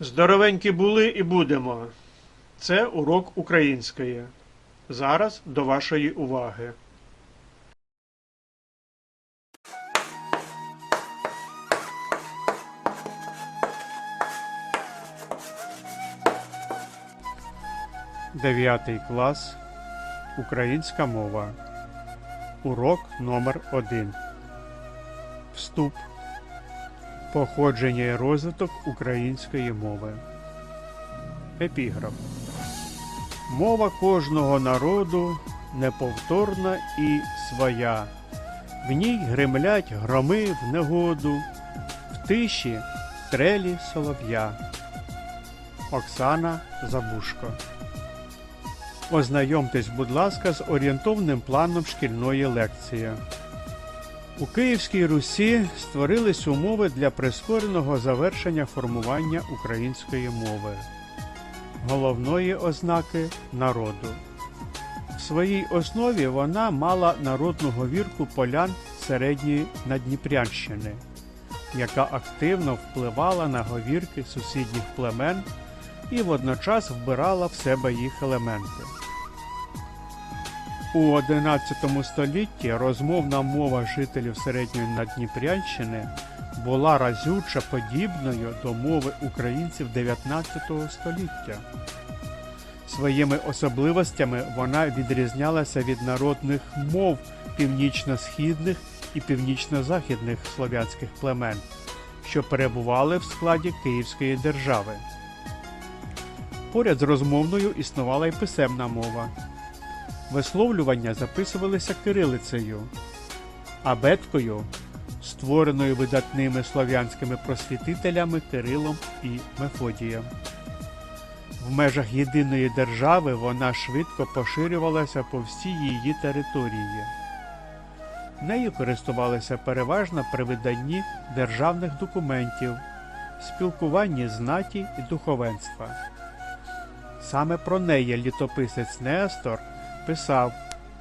Здоровенькі були і будемо. Це урок української. Зараз до вашої уваги. Дев'ятий клас. Українська мова. Урок номер 1 Вступ. Походження і розвиток української мови. Епіграф. Мова кожного народу неповторна і своя. В ній гремлять громи в негоду, в тиші трелі солов'я. Оксана Забушко. Ознайомтесь, будь ласка, з орієнтовним планом шкільної лекції. У Київській Русі створились умови для прискореного завершення формування української мови, головної ознаки народу. В своїй основі вона мала народну говірку полян середньої Надніпрянщини, яка активно впливала на говірки сусідніх племен і водночас вбирала в себе їх елементи. У XI столітті розмовна мова жителів середньої Надніпрянщини була разюче подібною до мови українців XIX століття. Своїми особливостями вона відрізнялася від народних мов північно-східних і північно-західних слов'янських племен, що перебували в складі Київської держави. Поряд з розмовною існувала й писемна мова. Висловлювання записувалися кирилицею, абеткою, створеною видатними слов'янськими просвітителями Кирилом і Мефодієм. В межах єдиної держави вона швидко поширювалася по всій її території. Нею користувалися переважно при виданні державних документів, спілкуванні знаті і духовенства. Саме про неї літописець Нестор писав,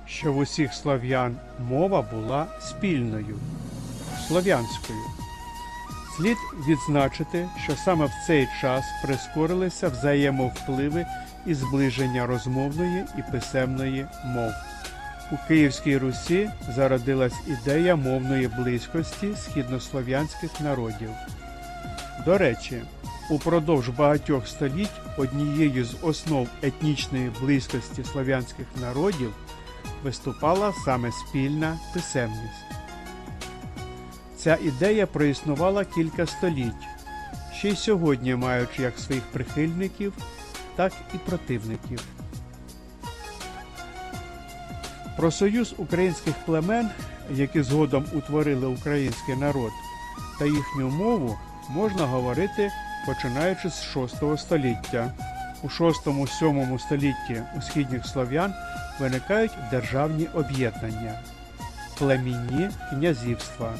що в усіх слов'ян мова була спільною слов'янською. Слід відзначити, що саме в цей час прискорилися взаємовпливи і зближення розмовної і писемної мов. У Київській Русі зародилась ідея мовної близькості східнослов'янських народів. До речі, упродовж багатьох століть однією з основ етнічної близькості слов'янських народів виступала саме спільна писемність. Ця ідея проіснувала кілька століть, ще й сьогодні маючи як своїх прихильників, так і противників. Про союз українських племен, які згодом утворили український народ, та їхню мову можна говорити починаючи з VI століття. У VI-VII столітті у східних слов'ян виникають державні об'єднання, племінні князівства,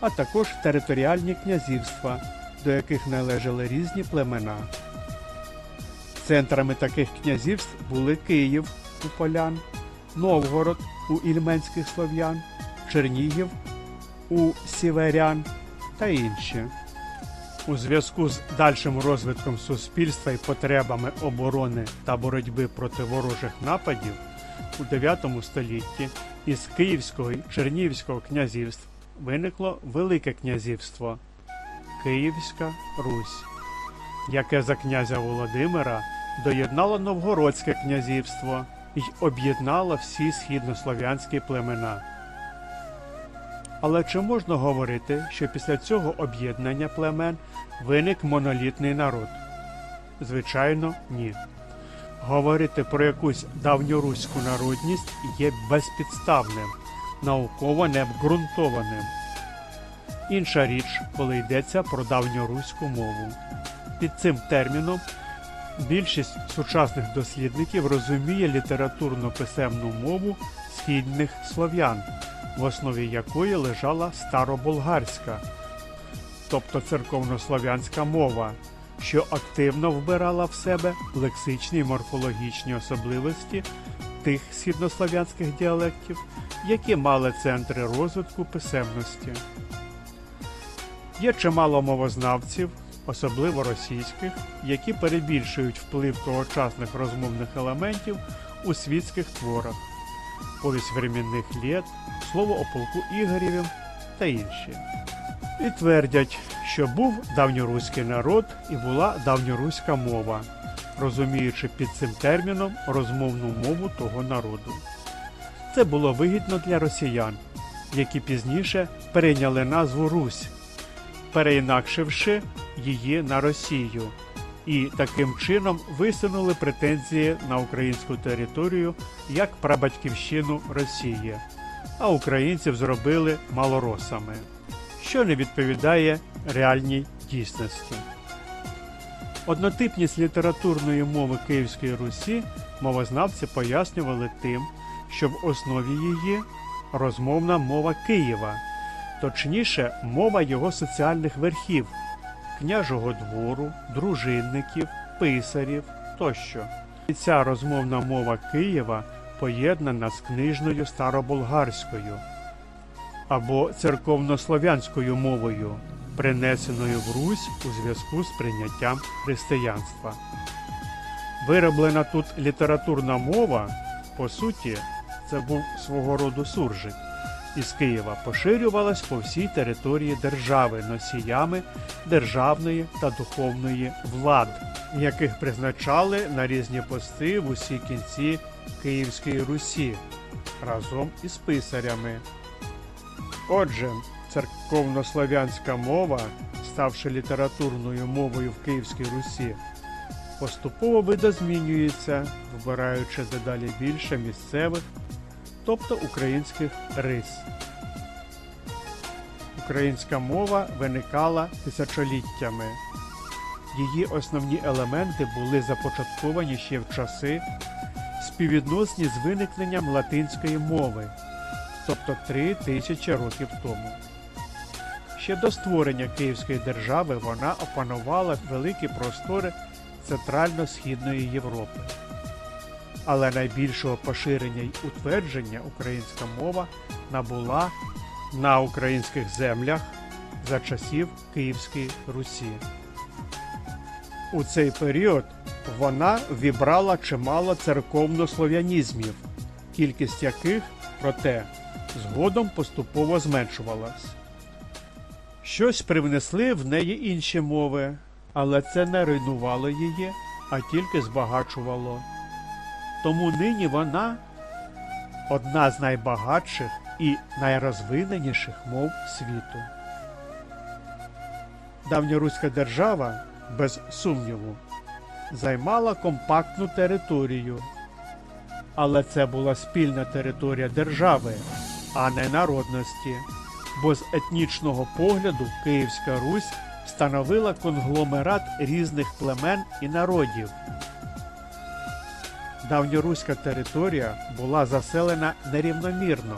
а також територіальні князівства, до яких належали різні племена. Центрами таких князівств були Київ у полян, Новгород у ільменських слов'ян, Чернігів у сіверян та інші. У зв'язку з дальшим розвитком суспільства і потребами оборони та боротьби проти ворожих нападів у 9 столітті із Київського і Чернігівського князівств виникло Велике князівство Київська Русь, яке за князя Володимира доєднало Новгородське князівство і об'єднало всі східнослов'янські племена. Але чи можна говорити, що після цього об'єднання племен виник монолітний народ? Звичайно, ні. Говорити про якусь давньоруську народність є безпідставним, науково необґрунтованим. Інша річ, коли йдеться про давньоруську мову. Під цим терміном більшість сучасних дослідників розуміє літературно-писемну мову східних слов'ян в основі якої лежала староболгарська, тобто церковнослов'янська мова, що активно вбирала в себе лексичні й морфологічні особливості тих східнослов'янських діалектів, які мали центри розвитку писемності. Є чимало мовознавців, особливо російських, які перебільшують вплив тогочасних розмовних елементів у світських творах, повість временних літ, слово о полку Ігорєвім та інші. І твердять, що був давньоруський народ і була давньоруська мова, розуміючи під цим терміном розмовну мову того народу. Це було вигідно для росіян, які пізніше перейняли назву Русь, переінакшивши її на Росію, і таким чином висунули претензії на українську територію як прабатьківщину Росії, а українців зробили малоросами, що не відповідає реальній дійсності. Однотипність літературної мови Київської Русі мовознавці пояснювали тим, що в основі її розмовна мова Києва, точніше, мова його соціальних верхів, княжого двору, дружинників, писарів тощо. І ця розмовна мова Києва поєднана з книжною староболгарською або церковнослов'янською мовою, принесеною в Русь у зв'язку з прийняттям християнства. Вироблена тут літературна мова, по суті, це був свого роду суржик, із Києва поширювалась по всій території держави носіями державної та духовної влад, яких призначали на різні пости в усі кінці Київської Русі разом із писарями. Отже, церковнослов'янська мова, ставши літературною мовою в Київській Русі, поступово видозмінюється, вбираючи дедалі більше місцевих, тобто українських рис. Українська мова виникала тисячоліттями. Її основні елементи були започатковані ще в часи, співвідносні з виникненням латинської мови, тобто три тисячі років тому. Ще до створення Київської держави вона опанувала великі простори Центрально-Східної Європи. Але найбільшого поширення й утвердження українська мова набула на українських землях за часів Київської Русі. У цей період вона вібрала чимало церковнослов'янізмів, кількість яких, проте, згодом поступово зменшувалась. Щось привнесли в неї інші мови, але це не руйнувало її, а тільки збагачувало. Тому нині вона одна з найбагатших і найрозвиненіших мов світу. Давньоруська держава, без сумніву, займала компактну територію, але це була спільна територія держави, а не народності, бо з етнічного погляду Київська Русь становила конгломерат різних племен і народів. Давньоруська територія була заселена нерівномірно.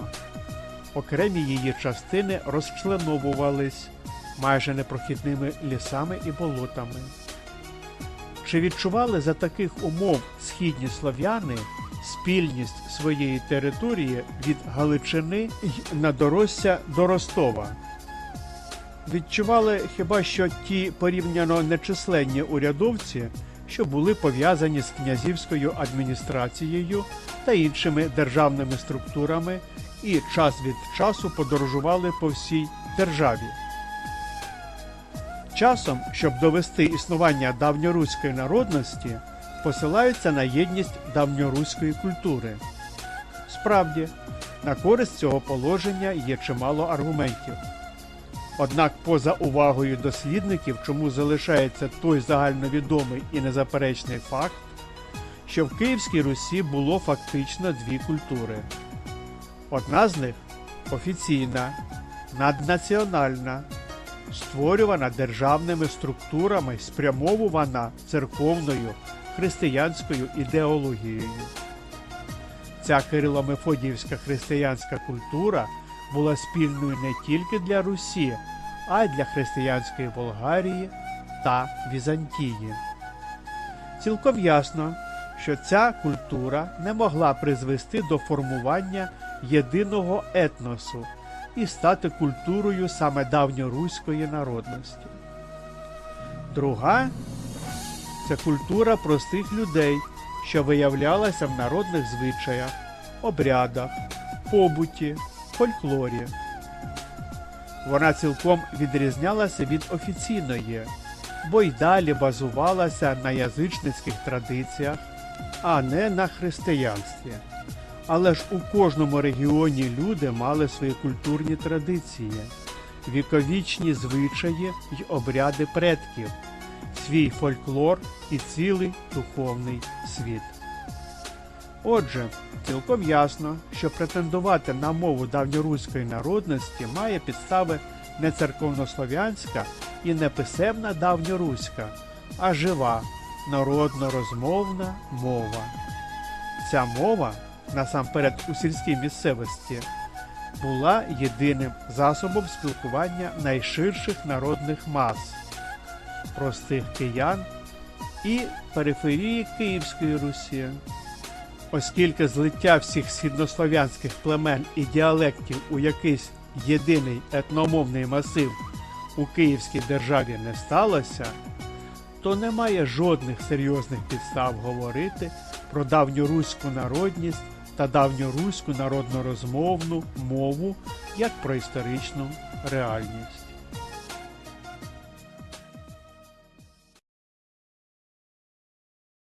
Окремі її частини розчленовувались майже непрохідними лісами і болотами. Чи відчували за таких умов східні слов'яни спільність своєї території від Галичини й надоросся до Ростова? Відчували хіба що ті порівняно нечисленні урядовці, що були пов'язані з князівською адміністрацією та іншими державними структурами і час від часу подорожували по всій державі. Часом, щоб довести існування давньоруської народності, посилаються на єдність давньоруської культури. Справді, на користь цього положення є чимало аргументів. Однак, поза увагою дослідників, чому залишається той загальновідомий і незаперечний факт, що в Київській Русі було фактично дві культури. Одна з них офіційна, наднаціональна, створювана державними структурами, спрямовувана церковною християнською ідеологією. Ця Кирило-Мефодіївська християнська культура була спільною не тільки для Русі, а й для християнської Болгарії та Візантії. Цілком ясно, що ця культура не могла призвести до формування єдиного етносу і стати культурою саме давньоруської народності. Друга це культура простих людей, що виявлялася в народних звичаях, обрядах, побуті, фольклорі. Вона цілком відрізнялася від офіційної, бо й далі базувалася на язичницьких традиціях, а не на християнстві. Але ж у кожному регіоні люди мали свої культурні традиції, віковічні звичаї й обряди предків, свій фольклор і цілий духовний світ. Отже, цілком ясно, що претендувати на мову давньоруської народності має підстави не церковнослов'янська і не писемна давньоруська, а жива народно-розмовна мова. Ця мова, насамперед у сільській місцевості, була єдиним засобом спілкування найширших народних мас, простих киян і периферії Київської Русі. Оскільки злиття всіх східнослов'янських племен і діалектів у якийсь єдиний етномовний масив у Київській державі не сталося, то немає жодних серйозних підстав говорити про давньоруську народність та давньоруську народнорозмовну мову як про історичну реальність.